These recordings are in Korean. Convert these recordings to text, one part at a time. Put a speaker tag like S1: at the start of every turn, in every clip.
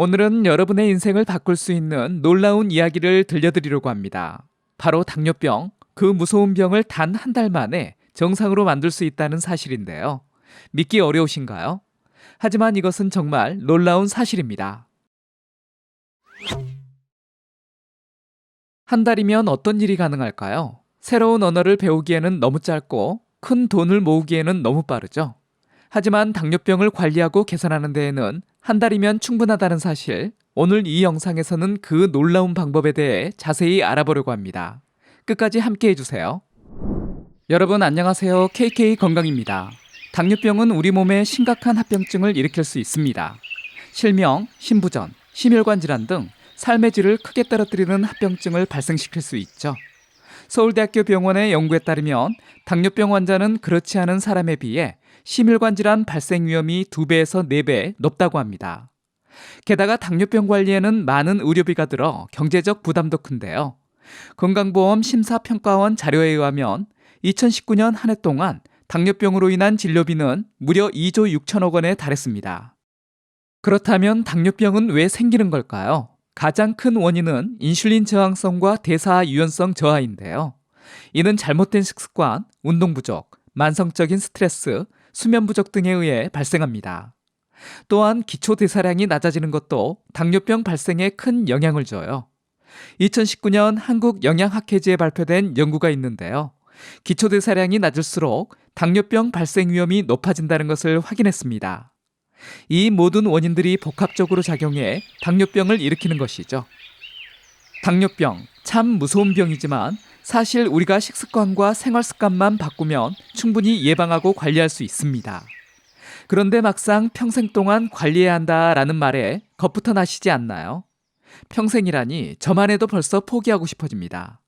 S1: 오늘은 여러분의 인생을 바꿀 수 있는 놀라운 이야기를 들려드리려고 합니다. 바로 당뇨병, 그 무서운 병을 단 한 달 만에 정상으로 만들 수 있다는 사실인데요. 믿기 어려우신가요? 하지만 이것은 정말 놀라운 사실입니다. 한 달이면 어떤 일이 가능할까요? 새로운 언어를 배우기에는 너무 짧고 큰 돈을 모으기에는 너무 빠르죠. 하지만 당뇨병을 관리하고 개선하는 데에는 한 달이면 충분하다는 사실, 오늘 이 영상에서는 그 놀라운 방법에 대해 자세히 알아보려고 합니다. 끝까지 함께 해주세요. 여러분 안녕하세요. KK 건강입니다. 당뇨병은 우리 몸에 심각한 합병증을 일으킬 수 있습니다. 실명, 심부전, 심혈관 질환 등 삶의 질을 크게 떨어뜨리는 합병증을 발생시킬 수 있죠. 서울대학교 병원의 연구에 따르면 당뇨병 환자는 그렇지 않은 사람에 비해 심혈관 질환 발생 위험이 2배에서 4배 높다고 합니다. 게다가 당뇨병 관리에는 많은 의료비가 들어 경제적 부담도 큰데요. 건강보험 심사평가원 자료에 의하면 2019년 한 해 동안 당뇨병으로 인한 진료비는 무려 2조 6천억 원에 달했습니다. 그렇다면 당뇨병은 왜 생기는 걸까요? 가장 큰 원인은 인슐린 저항성과 대사 유연성 저하인데요. 이는 잘못된 식습관, 운동 부족, 만성적인 스트레스, 수면 부족 등에 의해 발생합니다. 또한 기초 대사량이 낮아지는 것도 당뇨병 발생에 큰 영향을 줘요. 2019년 한국 영양학회지에 발표된 연구가 있는데요. 기초 대사량이 낮을수록 당뇨병 발생 위험이 높아진다는 것을 확인했습니다. 이 모든 원인들이 복합적으로 작용해 당뇨병을 일으키는 것이죠. 당뇨병, 참 무서운 병이지만 사실 우리가 식습관과 생활 습관만 바꾸면 충분히 예방하고 관리할 수 있습니다. 그런데 막상 평생 동안 관리해야 한다라는 말에 겁부터 나시지 않나요? 평생이라니 저만 해도 벌써 포기하고 싶어집니다.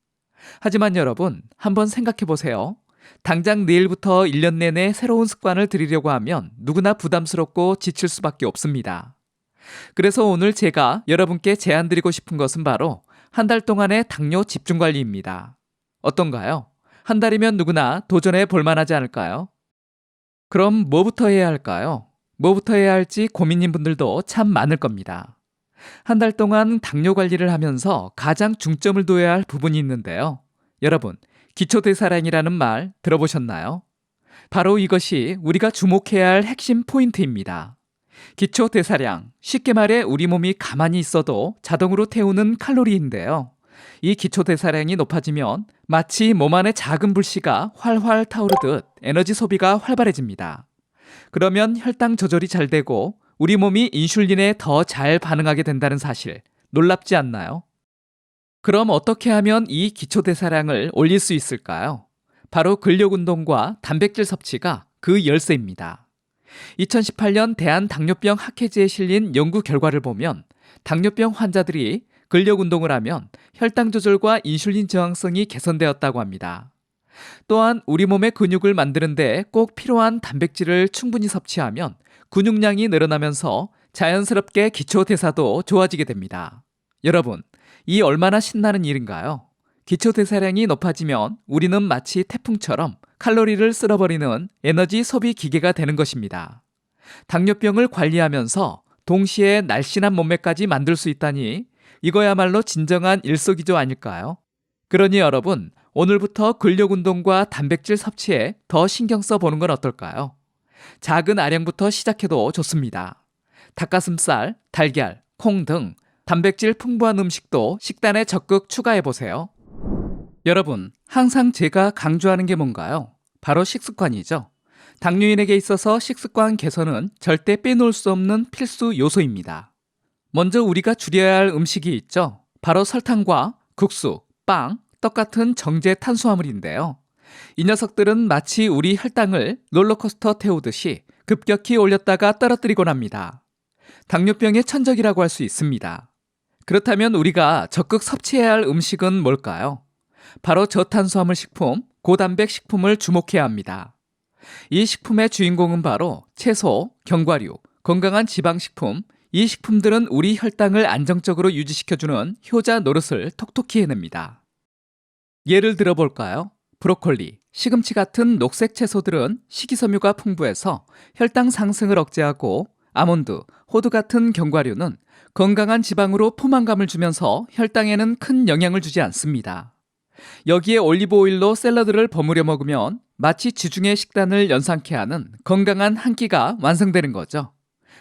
S1: 하지만 여러분, 한번 생각해 보세요. 당장 내일부터 1년 내내 새로운 습관을 들이려고 하면 누구나 부담스럽고 지칠 수밖에 없습니다. 그래서 오늘 제가 여러분께 제안 드리고 싶은 것은 바로 한 달 동안의 당뇨 집중 관리입니다. 어떤가요? 한 달이면 누구나 도전해 볼 만하지 않을까요? 그럼 뭐부터 해야 할까요? 뭐부터 해야 할지 고민인 분들도 참 많을 겁니다. 한 달 동안 당뇨 관리를 하면서 가장 중점을 둬야 할 부분이 있는데요. 여러분, 기초대사량이라는 말 들어보셨나요? 바로 이것이 우리가 주목해야 할 핵심 포인트입니다. 기초 대사량, 쉽게 말해 우리 몸이 가만히 있어도 자동으로 태우는 칼로리인데요. 이 기초 대사량이 높아지면 마치 몸 안에 작은 불씨가 활활 타오르듯 에너지 소비가 활발해집니다. 그러면 혈당 조절이 잘 되고 우리 몸이 인슐린에 더 잘 반응하게 된다는 사실 놀랍지 않나요? 그럼 어떻게 하면 이 기초 대사량을 올릴 수 있을까요? 바로 근력 운동과 단백질 섭취가 그 열쇠입니다. 2018년 대한당뇨병 학회지에 실린 연구 결과를 보면 당뇨병 환자들이 근력 운동을 하면 혈당 조절과 인슐린 저항성이 개선되었다고 합니다. 또한 우리 몸의 근육을 만드는데 꼭 필요한 단백질을 충분히 섭취하면 근육량이 늘어나면서 자연스럽게 기초 대사도 좋아지게 됩니다. 여러분, 이 얼마나 신나는 일인가요? 기초 대사량이 높아지면 우리는 마치 태풍처럼 칼로리를 쓸어버리는 에너지 소비 기계가 되는 것입니다. 당뇨병을 관리하면서 동시에 날씬한 몸매까지 만들 수 있다니 이거야말로 진정한 일석이조 아닐까요? 그러니 여러분, 오늘부터 근력 운동과 단백질 섭취에 더 신경 써 보는 건 어떨까요? 작은 아량부터 시작해도 좋습니다. 닭가슴살, 달걀, 콩 등 단백질 풍부한 음식도 식단에 적극 추가해 보세요. 여러분, 항상 제가 강조하는 게 뭔가요? 바로 식습관이죠. 당뇨인에게 있어서 식습관 개선은 절대 빼놓을 수 없는 필수 요소입니다. 먼저 우리가 줄여야 할 음식이 있죠. 바로 설탕과 국수, 빵, 떡 같은 정제 탄수화물인데요. 이 녀석들은 마치 우리 혈당을 롤러코스터 태우듯이 급격히 올렸다가 떨어뜨리곤 합니다. 당뇨병의 천적이라고 할 수 있습니다. 그렇다면 우리가 적극 섭취해야 할 음식은 뭘까요? 바로 저탄수화물 식품, 고단백 식품을 주목해야 합니다. 이 식품의 주인공은 바로 채소, 견과류, 건강한 지방식품, 이 식품들은 우리 혈당을 안정적으로 유지시켜주는 효자 노릇을 톡톡히 해냅니다. 예를 들어 볼까요? 브로콜리, 시금치 같은 녹색 채소들은 식이섬유가 풍부해서 혈당 상승을 억제하고 아몬드, 호두 같은 견과류는 건강한 지방으로 포만감을 주면서 혈당에는 큰 영향을 주지 않습니다. 여기에 올리브 오일로 샐러드를 버무려 먹으면 마치 지중해 식단을 연상케 하는 건강한 한 끼가 완성되는 거죠.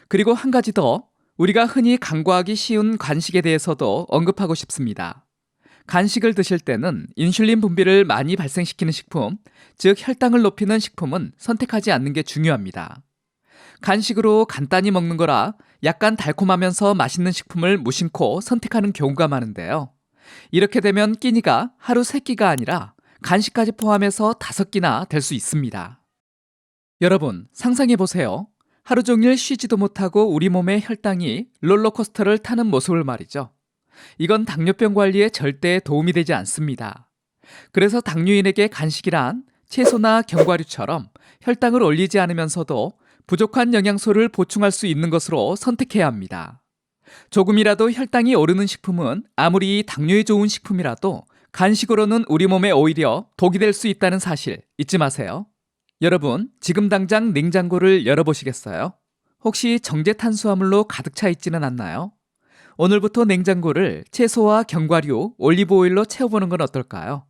S1: 그리고 한 가지 더 우리가 흔히 간과하기 쉬운 간식에 대해서도 언급하고 싶습니다. 간식을 드실 때는 인슐린 분비를 많이 발생시키는 식품, 즉 혈당을 높이는 식품은 선택하지 않는 게 중요합니다. 간식으로 간단히 먹는 거라 약간 달콤하면서 맛있는 식품을 무심코 선택하는 경우가 많은데요. 이렇게 되면 끼니가 하루 세끼가 아니라 간식까지 포함해서 다섯 끼나 될 수 있습니다. 여러분, 상상해 보세요. 하루 종일 쉬지도 못하고 우리 몸의 혈당이 롤러코스터를 타는 모습을 말이죠. 이건 당뇨병 관리에 절대 도움이 되지 않습니다. 그래서 당뇨인에게 간식이란 채소나 견과류처럼 혈당을 올리지 않으면서도 부족한 영양소를 보충할 수 있는 것으로 선택해야 합니다. 조금이라도 혈당이 오르는 식품은 아무리 당뇨에 좋은 식품이라도 간식으로는 우리 몸에 오히려 독이 될 수 있다는 사실 잊지 마세요. 여러분, 지금 당장 냉장고를 열어보시겠어요? 혹시 정제 탄수화물로 가득 차 있지는 않나요? 오늘부터 냉장고를 채소와 견과류, 올리브 오일로 채워보는 건 어떨까요?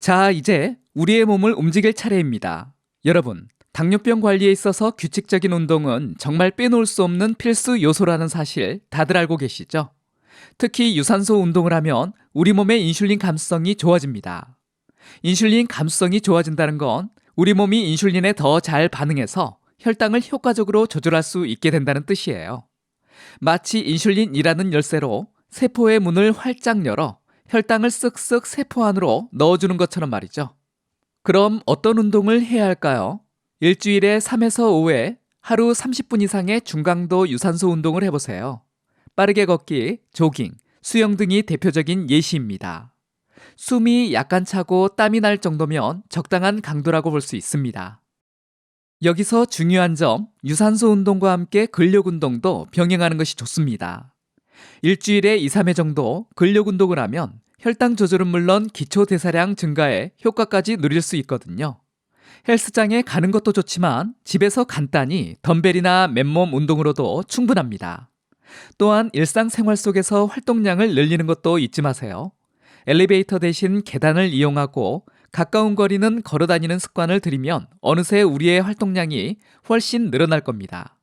S1: 자, 이제 우리의 몸을 움직일 차례입니다. 여러분, 당뇨병 관리에 있어서 규칙적인 운동은 정말 빼놓을 수 없는 필수 요소라는 사실 다들 알고 계시죠? 특히 유산소 운동을 하면 우리 몸의 인슐린 감수성이 좋아집니다. 인슐린 감수성이 좋아진다는 건 우리 몸이 인슐린에 더 잘 반응해서 혈당을 효과적으로 조절할 수 있게 된다는 뜻이에요. 마치 인슐린이라는 열쇠로 세포의 문을 활짝 열어 혈당을 쓱쓱 세포 안으로 넣어주는 것처럼 말이죠. 그럼 어떤 운동을 해야 할까요? 일주일에 3에서 5회 하루 30분 이상의 중강도 유산소 운동을 해보세요. 빠르게 걷기, 조깅, 수영 등이 대표적인 예시입니다. 숨이 약간 차고 땀이 날 정도면 적당한 강도라고 볼 수 있습니다. 여기서 중요한 점, 유산소 운동과 함께 근력 운동도 병행하는 것이 좋습니다. 일주일에 2, 3회 정도 근력 운동을 하면 혈당 조절은 물론 기초 대사량 증가에 효과까지 누릴 수 있거든요. 헬스장에 가는 것도 좋지만 집에서 간단히 덤벨이나 맨몸 운동으로도 충분합니다. 또한 일상생활 속에서 활동량을 늘리는 것도 잊지 마세요. 엘리베이터 대신 계단을 이용하고 가까운 거리는 걸어 다니는 습관을 들이면 어느새 우리의 활동량이 훨씬 늘어날 겁니다.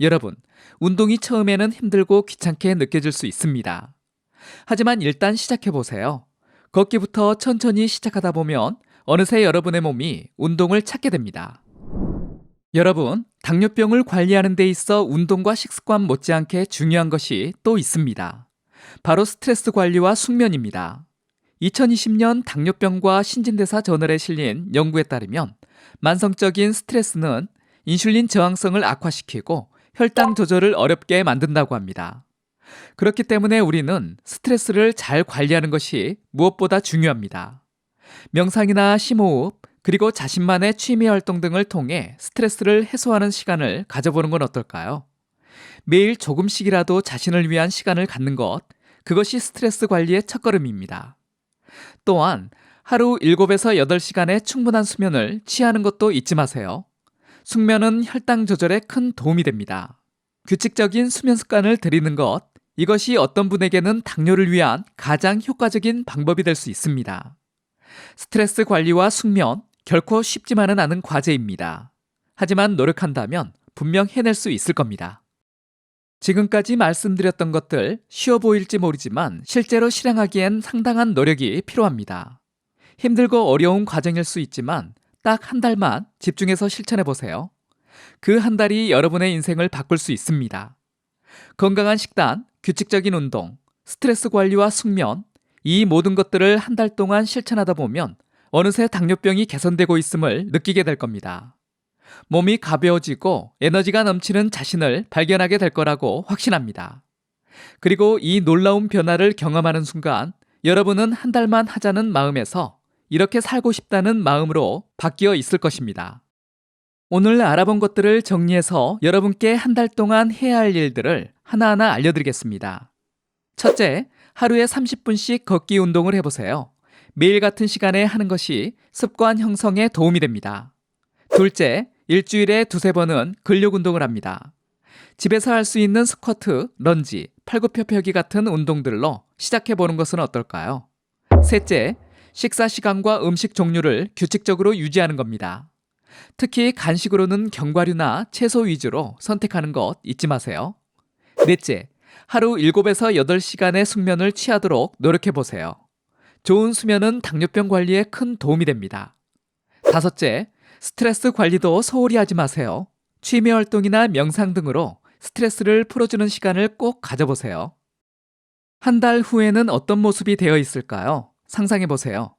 S1: 여러분, 운동이 처음에는 힘들고 귀찮게 느껴질 수 있습니다. 하지만 일단 시작해 보세요. 걷기부터 천천히 시작하다 보면 어느새 여러분의 몸이 운동을 찾게 됩니다. 여러분, 당뇨병을 관리하는 데 있어 운동과 식습관 못지않게 중요한 것이 또 있습니다. 바로 스트레스 관리와 숙면입니다. 2020년 당뇨병과 신진대사 저널에 실린 연구에 따르면 만성적인 스트레스는 인슐린 저항성을 악화시키고 혈당 조절을 어렵게 만든다고 합니다. 그렇기 때문에 우리는 스트레스를 잘 관리하는 것이 무엇보다 중요합니다. 명상이나 심호흡, 그리고 자신만의 취미 활동 등을 통해 스트레스를 해소하는 시간을 가져보는 건 어떨까요? 매일 조금씩이라도 자신을 위한 시간을 갖는 것, 그것이 스트레스 관리의 첫걸음입니다. 또한 하루 7에서 8시간의 충분한 수면을 취하는 것도 잊지 마세요. 숙면은 혈당 조절에 큰 도움이 됩니다. 규칙적인 수면 습관을 들이는 것, 이것이 어떤 분에게는 당뇨를 위한 가장 효과적인 방법이 될 수 있습니다. 스트레스 관리와 숙면, 결코 쉽지만은 않은 과제입니다. 하지만 노력한다면 분명 해낼 수 있을 겁니다. 지금까지 말씀드렸던 것들 쉬워 보일지 모르지만 실제로 실행하기엔 상당한 노력이 필요합니다. 힘들고 어려운 과정일 수 있지만 딱 한 달만 집중해서 실천해 보세요. 그 한 달이 여러분의 인생을 바꿀 수 있습니다. 건강한 식단, 규칙적인 운동, 스트레스 관리와 숙면, 이 모든 것들을 한 달 동안 실천하다 보면 어느새 당뇨병이 개선되고 있음을 느끼게 될 겁니다. 몸이 가벼워지고 에너지가 넘치는 자신을 발견하게 될 거라고 확신합니다. 그리고 이 놀라운 변화를 경험하는 순간 여러분은 한 달만 하자는 마음에서 이렇게 살고 싶다는 마음으로 바뀌어 있을 것입니다. 오늘 알아본 것들을 정리해서 여러분께 한 달 동안 해야 할 일들을 하나하나 알려드리겠습니다. 첫째, 하루에 30분씩 걷기 운동을 해보세요. 매일 같은 시간에 하는 것이 습관 형성에 도움이 됩니다. 둘째, 일주일에 두세 번은 근력 운동을 합니다. 집에서 할 수 있는 스쿼트, 런지, 팔굽혀펴기 같은 운동들로 시작해 보는 것은 어떨까요? 셋째, 식사 시간과 음식 종류를 규칙적으로 유지하는 겁니다. 특히 간식으로는 견과류나 채소 위주로 선택하는 것 잊지 마세요. 넷째, 하루 7에서 8시간의 숙면을 취하도록 노력해 보세요. 좋은 수면은 당뇨병 관리에 큰 도움이 됩니다. 다섯째, 스트레스 관리도 소홀히 하지 마세요. 취미 활동이나 명상 등으로 스트레스를 풀어주는 시간을 꼭 가져보세요. 한 달 후에는 어떤 모습이 되어 있을까요? 상상해 보세요.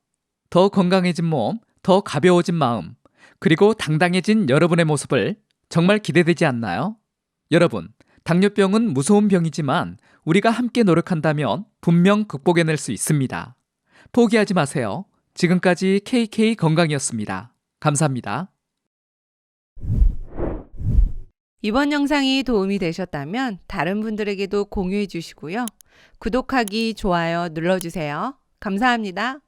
S1: 더 건강해진 몸, 더 가벼워진 마음, 그리고 당당해진 여러분의 모습을 정말 기대되지 않나요? 여러분, 당뇨병은 무서운 병이지만 우리가 함께 노력한다면 분명 극복해낼 수 있습니다. 포기하지 마세요. 지금까지 KK 건강이었습니다. 감사합니다.
S2: 이번 영상이 도움이 되셨다면 다른 분들에게도 공유해 주시고요. 구독하기, 좋아요 눌러주세요. 감사합니다.